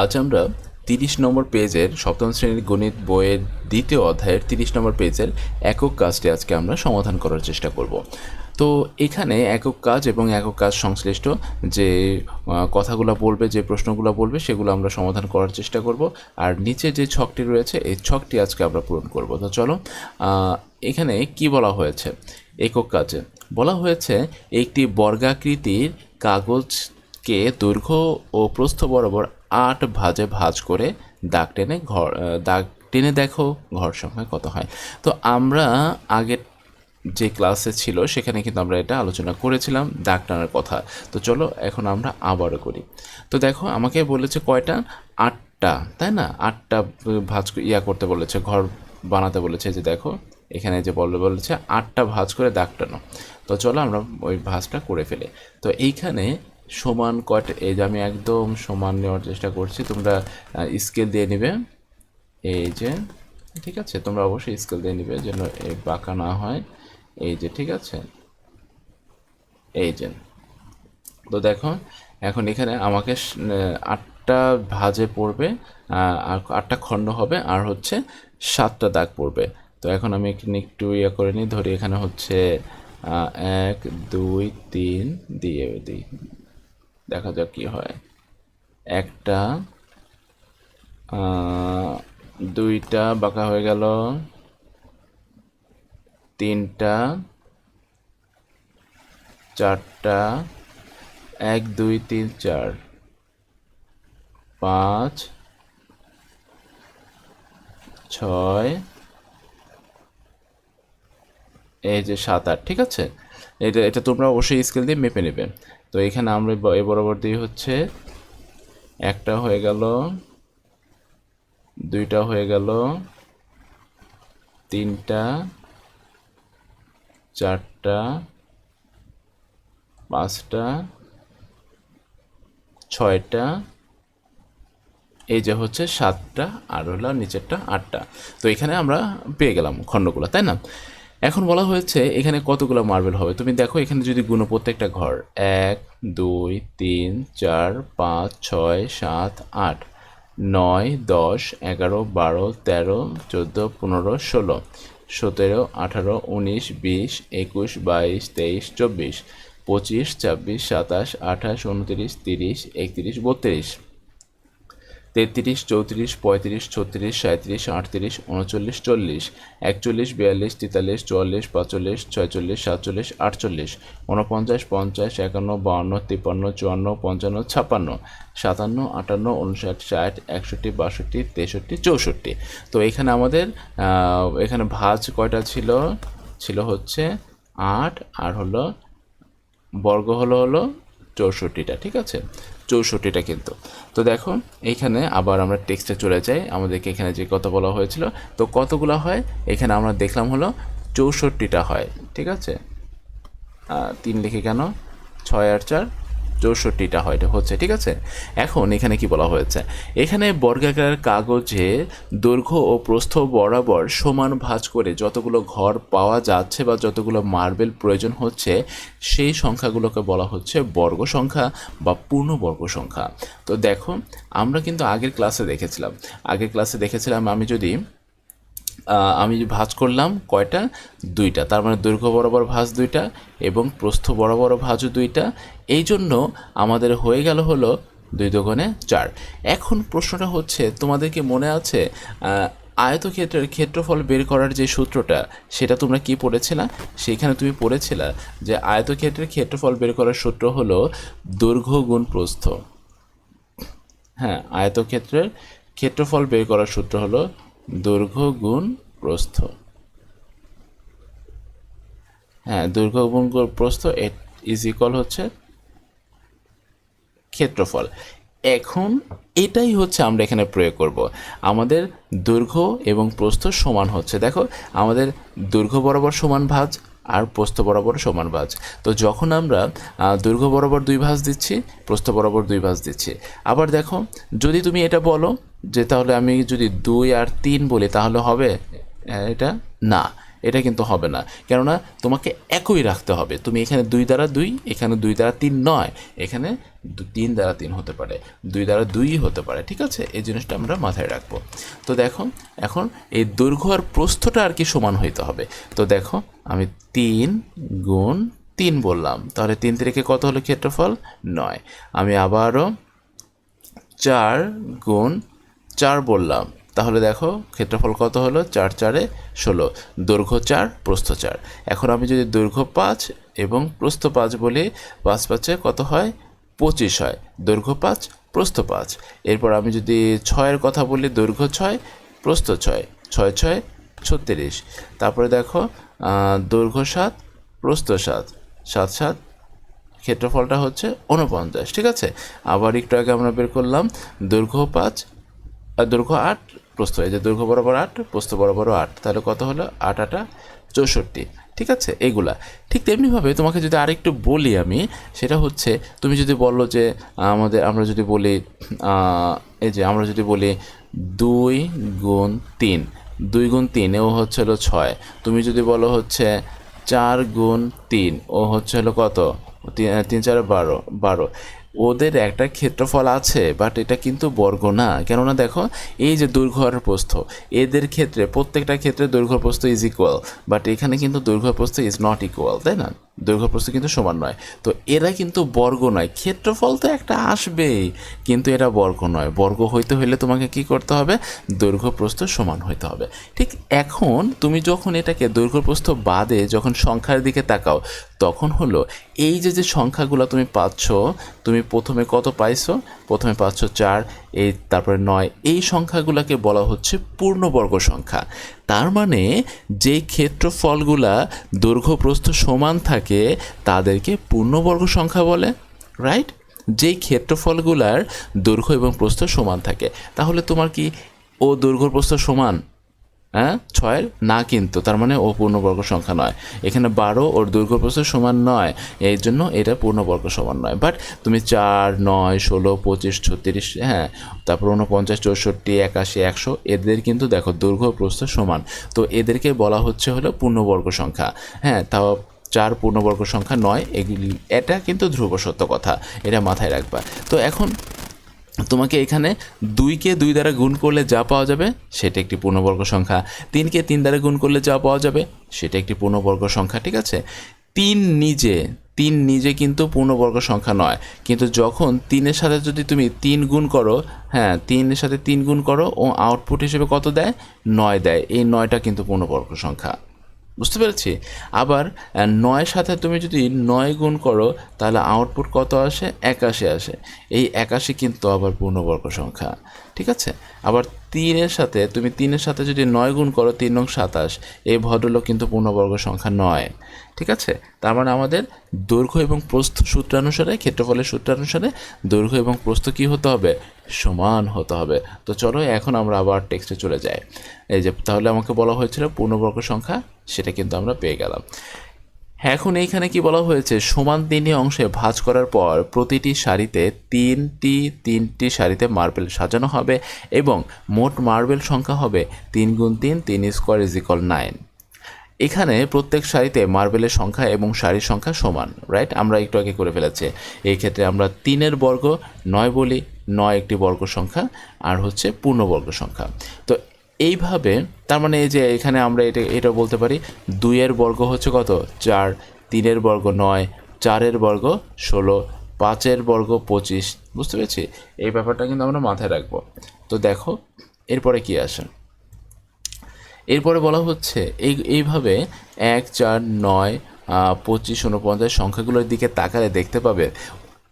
আজ আমরা তিরিশ নম্বর পেজের সপ্তম শ্রেণির গণিত বইয়ের দ্বিতীয় অধ্যায়ের তিরিশ নম্বর পেজের একক কাজটি আজকে আমরা সমাধান করার চেষ্টা করব। তো এখানে একক কাজ এবং একক কাজ সংশ্লিষ্ট যে কথাগুলো বলবে, যে প্রশ্নগুলো বলবে, সেগুলো আমরা সমাধান করার চেষ্টা করব। আর নিচে যে ছকটি রয়েছে, এই ছকটি আজকে আমরা পূরণ করব। তো চলো এখানে কি বলা হয়েছে? একক কাজে। বলা হয়েছে, একটি বর্গাকৃতির কাগজকে দৈর্ঘ্য ও প্রস্থ বরাবর আট ভাজে ভাঁজ করে দাগ টেনে ঘর দাগ টেনে দেখো ঘর সংখ্যা কত হয়। তো আমরা আগের যে ক্লাসে ছিল, সেখানে কিন্তু আমরা এটা আলোচনা করেছিলাম দাগ টানার কথা। তো চলো এখন আমরা আবারও করি। তো দেখো, আমাকে বলেছে কয়টা? আটটা, তাই না? আটটা ভাঁজ ইয়া করতে বলেছে, ঘর বানাতে বলেছে যে দেখো, এখানে যে বলে বলেছে, আটটা ভাঁজ করে দাগ টানো। তো চলো আমরা ওই ভাঁজটা করে ফেলে। তো এইখানে সমান কয়টা, এই যে আমি একদম সমান নেওয়ার চেষ্টা করছি, তোমরা স্কেল দিয়ে নিবে। এই যে, ঠিক আছে, তোমরা অবশ্যই স্কেল দিয়ে নিবে যেন এই বাঁকা না হয়। এই যে, ঠিক আছে? এই যে, তো দেখো, এখন এখানে আমাকে আটটা ভাজে পড়বে আর আটটা খণ্ড হবে, আর হচ্ছে সাতটা দাগ পড়বে। তো এখন আমি এখানে একটু ইয়ে করে নিই, ধরি এখানে হচ্ছে এক, দুই, তিন, দিয়ে দিই। দেখা যাক কি হয়। একটা দুইটা বাঁকা হয়ে গেল। তিনটা, চারটা, এক, দুই, তিন, চার, পাঁচ, ছয়, এই যে সাত, আট, ঠিক আছে? এটা এটা তোমরা অবশ্যই স্কেল দিয়ে মেপে নেবে। তো এখানে আমরা এ বরাবর দিয়ে হচ্ছে একটা হয়ে গেল, দুইটা হয়ে গেল, তিনটা, চারটা, পাঁচটা, ছয়টা, এই যে হচ্ছে সাতটা, আর হলো নিচেরটা আটটা। তো এখানে আমরা পেয়ে গেলাম খণ্ডগুলো, তাই না? এখন বলা হয়েছে এখানে কতগুলো মার্বেল হবে? তুমি দেখো এখানে যদি গুণ প্রত্যেকটা ঘর, এক, দুই, তিন, চার, পাঁচ, ছয়, সাত, আট, নয়, দশ, এগারো, বারো, তেরো, চোদ্দ, পনেরো, ষোলো, সতেরো, আঠারো, উনিশ, বিশ, একুশ, বাইশ, তেইশ, চব্বিশ, পঁচিশ, ছাব্বিশ, সাতাশ, আঠাশ, উনত্রিশ, তিরিশ, একত্রিশ, বত্রিশ। তেত্রিশ, চৌত্রিশ, পঁয়ত্রিশ, ছত্রিশ সাঁত্রিশ আটত্রিশ, উনচল্লিশ, চল্লিশ, একচল্লিশ, বিয়াল্লিশ, তেতাল্লিশ, চুয়াল্লিশ, পাঁচচল্লিশ, ছয়চল্লিশ, সাতচল্লিশ, আটচল্লিশ উনপঞ্চাশ পঞ্চাশ, একান্ন, বাউন্ন, তিপ্পান্ন, চুয়ান্ন, পঞ্চান্ন, ছাপ্পান্ন, সাতান্ন, আটান্ন উনষাট ষাট, একষট্টি, বাষট্টি, তেষট্টি, চৌষট্টি। তো এখানে আমাদের এখানে ভাজ কয়টা ছিল? ছিল হচ্ছে আট, আর হলো, বর্গ হলো হলো চৌষট্টিটা, ঠিক আছে? চৌষট্টিটা কিন্তু। তো দেখো, এখানে আবার আমরা টেক্সটে চলে যাই। আমাদেরকে এখানে যে কথা বলা হয়েছিল, তো কতগুলো হয়? এখানে আমরা দেখলাম হলো চৌষট্টিটা হয়, ঠিক আছে? তিন লিখে কেন? ছয় আর চার চৌষট্টিটা হয় হচ্ছে, ঠিক আছে? এখন এখানে কি বলা হয়েছে? এখানে বর্গাকার কাগজে দৈর্ঘ্য ও প্রস্থ বরাবর সমান ভাঁজ করে যতগুলো ঘর পাওয়া যাচ্ছে বা যতগুলো মার্বেল প্রয়োজন হচ্ছে, সেই সংখ্যাগুলোকে বলা হচ্ছে বর্গ সংখ্যা বা পূর্ণবর্গ সংখ্যা। তো দেখো, আমরা কিন্তু আগের ক্লাসে দেখেছিলাম। আগের ক্লাসে দেখেছিলাম আমি যদি আমি ভাঁজ করলাম কয়টা? দুইটা। তার মানে দৈর্ঘ্য বরাবর ভাঁজ দুইটা এবং প্রস্থ বরাবর ভাঁজও দুইটা। এই জন্য আমাদের হয়ে গেল হলো দুই দোকানে চার। এখন প্রশ্নটা হচ্ছে তোমাদেরকে মনে আছে আয়তক্ষেত্রের ক্ষেত্রফল বের করার যে সূত্রটা, সেটা তোমরা কি পড়েছিলা? সেখানে তুমি পড়েছিলা যে আয়তক্ষেত্রের ক্ষেত্রফল বের করার সূত্র হলো দৈর্ঘ্য গুণ প্রস্থ। হ্যাঁ আয়তক্ষেত্রের ক্ষেত্রফল বের করার সূত্র হলো দৈর্ঘ্য গুণ প্রস্থ। হ্যাঁ দৈর্ঘ্য গুণ প্রস্থ ইজ ইকুয়াল হচ্ছে ক্ষেত্রফল। এখন এটাই হচ্ছে আমরা এখানে প্রয়োগ করব। আমাদের দৈর্ঘ্য এবং প্রস্থ সমান হচ্ছে। দেখো, আমাদের দৈর্ঘ্য বরাবর সমান ভাঁজ আর প্রস্থ বরাবর সমান ভাঁজ। তো যখন আমরা দৈর্ঘ্য বরাবর দুই ভাঁজ দিচ্ছি প্রস্থ বরাবর দুই ভাঁজ দিচ্ছি। আবার দেখো, যদি তুমি এটা বলো যে তাহলে আমি যদি দুই আর তিন বলি, তাহলে হবে এটা না, এটা কিন্তু হবে না। কেননা তোমাকে একই রাখতে হবে। তুমি এখানে দুই দ্বারা দুই, এখানে দুই দ্বারা তিন নয়, এখানে তিন দ্বারা তিন হতে পারে, দুই দ্বারা দুই হতে পারে, ঠিক আছে? এই জিনিসটা আমরা মাথায় রাখব। তো দেখো, এখন এই দৈর্ঘ্য আর প্রস্থটা আর কি সমান হইতে হবে? তো দেখো আমি তিন গুণ তিন বললাম। তাহলে তিন তিরিকে কত হলো ক্ষেত্রফল? নয়। আমি আবারও চার গুণ চার বললাম। তাহলে দেখো ক্ষেত্রফল কত হলো? চার চারে ষোলো। দৈর্ঘ্য চার, প্রস্থ চার। এখন আমি যদি দৈর্ঘ্য পাঁচ এবং প্রস্থ পাঁচ বলি, পাঁচ পাঁচে কত হয়? পঁচিশ হয়। দৈর্ঘ্য পাঁচ, প্রস্থ পাঁচ। এরপর আমি যদি ছয়ের কথা বলি, দৈর্ঘ্য ছয়, প্রস্থ ছয়। ছয় ছয়, ছত্রিশ। তারপরে দেখো দৈর্ঘ্য সাত, প্রস্থ সাত সাত সাত, ক্ষেত্রফলটা হচ্ছে উনপঞ্চাশ ঠিক আছে? আবার একটু আগে আমরা বের করলাম, দৈর্ঘ্য পাঁচ আর দৈর্ঘ্য আট, প্রস্থ, এই যে দৈর্ঘ্য বরাবর আট, প্রস্থ বরাবরও আট, তাহলে কত হলো? আট আটা চৌষট্টি, ঠিক আছে? এইগুলা। ঠিক তেমনিভাবে তোমাকে যদি আরেকটু বলি আমি, সেটা হচ্ছে, তুমি যদি বলো যে আমাদের, আমরা যদি বলি এই যে আমরা যদি বলি দুই গুণ তিন দুই গুণ তিন ও হচ্ছে হলো ছয়। তুমি যদি বলো হচ্ছে চার গুণ তিন, ও হচ্ছে হলো কত? তিন চার, বারো বারো। ওদের একটা ক্ষেত্রফল আছে বাট এটা কিন্তু বর্গ না। কেননা দেখো, এই যে দুর্ঘর প্রস্থ এদের ক্ষেত্রে, প্রত্যেকটা ক্ষেত্রে দুর্ঘর প্রস্থ ইজ ইকুয়াল বাট এখানে কিন্তু দুর্ঘর প্রস্থ ইজ নট ইকুয়াল তাই না? দৈর্ঘ্য প্রস্থ কিন্তু সমান নয়। তো এরা কিন্তু বর্গ নয়। ক্ষেত্রফল তো একটা আসবেই, কিন্তু এরা বর্গ নয়। বর্গ হইতে হলে তোমাকে কি করতে হবে? দৈর্ঘ্য প্রস্থ সমান হইতে হবে। ঠিক এখন তুমি যখন এটাকে দৈর্ঘ্য প্রস্থ বাদে যখন সংখ্যার দিকে তাকাও, তখন হলো এই যে যে সংখ্যাগুলো তুমি পাচ্ছ, তুমি প্রথমে কত পাইছো? প্রথমে পাচ্ছ চার, এই তারপরে নয়। এই সংখ্যাগুলোকে বলা হচ্ছে পূর্ণবর্গ সংখ্যা। তার মানে যে ক্ষেত্রফলগুলা দৈর্ঘ্যপ্রস্থ সমান থাকে, তাদেরকে পূর্ণবর্গ সংখ্যা বলে রাইট যেই ক্ষেত্রফলগুলার দৈর্ঘ্য এবং প্রস্থ সমান থাকে। তাহলে তোমার কি ও দৈর্ঘ্য প্রস্থ সমান? হ্যাঁ? ছয়ের? না কিন্তু, তার মানে ও পূর্ণবর্গ সংখ্যা নয়। এখানে বারো ওর দৈর্ঘ্য প্রস্থ সমান নয়, এই জন্য এটা পূর্ণবর্গ সমান নয়। বাট তুমি চার, নয়, ষোলো, পঁচিশ, ছত্রিশ হ্যাঁ তারপর উনপঞ্চাশ চৌষট্টি, একাশি, একশো, এদের কিন্তু দেখো দৈর্ঘ্য প্রস্থ সমান। তো এদেরকে বলা হচ্ছে হলো পূর্ণবর্গ সংখ্যা। হ্যাঁ তাও চার পূর্ণবর্গ সংখ্যা নয়, এগুলি, এটা কিন্তু ধ্রুব সত্য কথা, এটা মাথায় রাখবা। তো এখন তোমাকে এখানে দুইকে দুই দ্বারা গুণ করলে যা পাওয়া যাবে, সেটা একটি পূর্ণবর্গ সংখ্যা। তিনকে তিন দ্বারা গুণ করলে যা পাওয়া যাবে, সেটা একটি পূর্ণবর্গ সংখ্যা, ঠিক আছে? তিন নিজে তিন নিজে কিন্তু পূর্ণবর্গ সংখ্যা নয়। কিন্তু যখন তিনের সাথে যদি তুমি তিন গুণ করো হ্যাঁ তিনের সাথে তিন গুণ করো ও আউটপুট হিসেবে কত দেয়? নয় দেয়। এই নয়টা কিন্তু পূর্ণবর্গ সংখ্যা। বুঝতে পেরেছি? আবার নয় সাথে তুমি যদি নয় গুণ করো, তাহলে আউটপুট কত আসে? একাশি আসে। এই একাশি কিন্তু আবার পূর্ণবর্গ সংখ্যা। ঠিক আছে? আবার তিনের সাথে, তুমি তিনের সাথে যদি নয় গুণ করো, তিন নং সাতাশ। এই ভদ্রলোক কিন্তু পূর্ণবর্গ সংখ্যা নয়। ঠিক আছে? তার মানে আমাদের দৈর্ঘ্য এবং প্রস্থ সূত্রানুসারে, ক্ষেত্রফলের সূত্রানুসারে দৈর্ঘ্য এবং প্রস্থ কী হতে হবে? সমান হতে হবে। তো চলো, এখন আমরা আবার টেক্সটে চলে যাই। এই যে, তাহলে আমাকে বলা হয়েছিল পূর্ণবর্গ সংখ্যা, সেটা কিন্তু আমরা পেয়ে গেলাম। এখন এইখানে কি বলা হয়েছে? সমান তিনটি অংশে ভাঁজ করার পর প্রতিটি সারিতে তিনটি তিনটি সারিতে মার্বেল সাজানো হবে এবং মোট মার্বেল সংখ্যা হবে তিন গুণ তিন তিন স্কোয়ার ইজ ইকল নাইন। এখানে প্রত্যেক সারিতে মার্বেলের সংখ্যা এবং সারির সংখ্যা সমান রাইট আমরা একটু আগে করে ফেলেছি। এই ক্ষেত্রে আমরা তিনের বর্গ, নয় বলি, নয় একটি বর্গ সংখ্যা, আর হচ্ছে পূর্ণবর্গ সংখ্যা। তো এইভাবে, তার মানে এই যে এখানে আমরা এটা এটা বলতে পারি, দুইয়ের বর্গ হচ্ছে কত? চার, তিনের বর্গ নয়, চারের বর্গ ষোলো, পাঁচের বর্গ পঁচিশ। বুঝতে পেরেছি? এই ব্যাপারটা কিন্তু আমরা মাথায় রাখব। তো দেখো, এরপরে কি আসে? এরপরে বলা হচ্ছে, এই, এইভাবে এক, চার, নয় পঁচিশ উনপঞ্চাশ সংখ্যাগুলোর দিকে তাকালে দেখতে পাবে,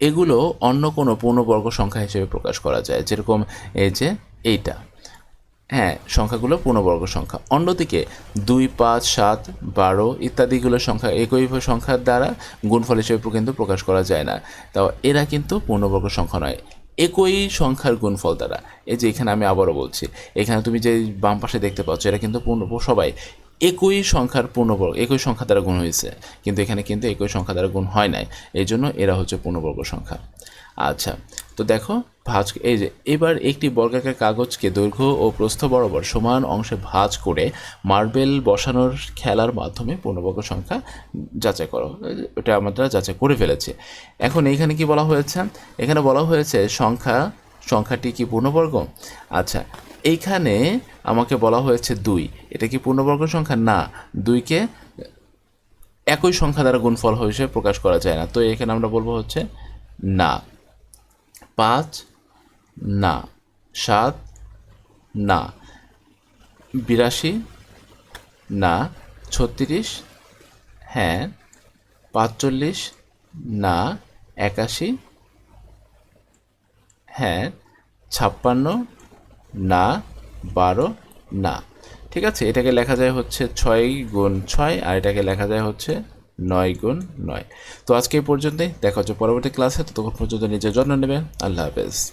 এগুলো অন্য কোনো পূর্ণবর্গ সংখ্যা হিসেবে প্রকাশ করা যায়। যেরকম এই যে এইটা। হ্যাঁ সংখ্যাগুলো পূর্ণবর্গ সংখ্যা। অন্যদিকে দুই, পাঁচ, সাত, বারো ইত্যাদিগুলো সংখ্যা একই সংখ্যার দ্বারা গুণফল হিসেবে কিন্তু প্রকাশ করা যায় না। তাও এরা কিন্তু পূর্ণবর্গ সংখ্যা নয়, একই সংখ্যার গুণফল দ্বারা। এই যে এখানে আমি আবারও বলছি, এখানে তুমি যে বাম পাশে দেখতে পাচ্ছ, এরা কিন্তু পূর্ণ, সবাই একই সংখ্যার পূর্ণবর্গ, একই সংখ্যা দ্বারা গুণ হয়েছে। কিন্তু এখানে কিন্তু একই সংখ্যা দ্বারা গুণ হয় নাই। এই জন্য এরা হচ্ছে পূর্ণবর্গ সংখ্যা। আচ্ছা তো দেখো, ভাঁজ, এই যে, এবার একটি বর্গাকার কাগজকে দৈর্ঘ্য ও প্রস্থ বরাবর সমান অংশে ভাঁজ করে মার্বেল বসানোর খেলার মাধ্যমে পূর্ণবর্গ সংখ্যা যাচাই করো। এটা আমরা যাচাই করে ফেলেছি। এখন এইখানে কি বলা হয়েছে? এখানে বলা হয়েছে সংখ্যা, সংখ্যাটি কি পূর্ণবর্গ? আচ্ছা এইখানে আমাকে বলা হয়েছে দুই। এটা কি পূর্ণবর্গ সংখ্যা? না, দুইকে একই সংখ্যা দ্বারা গুণফল হিসেবে প্রকাশ করা যায় না। তো এখানে আমরা বলব হচ্ছে না। পাঁচ, না। সাত, না। বিরাশি, না। ছত্রিশ হ্যাঁ। পাঁচচল্লিশ, না। একাশি হ্যাঁ। ছাপ্পান্ন, না। বারো, না। ঠিক আছে, এটাকে লেখা যায় হচ্ছে ছয় গুণ ছয় আর এটাকে লেখা যায় হচ্ছে নয় গুণ নয়। তো আজকে এই পর্যন্তই। দেখা হচ্ছে পরবর্তী ক্লাসে ততক্ষণ পর্যন্ত নিজের যত্ন নেবেন। আল্লাহ হাফেজ।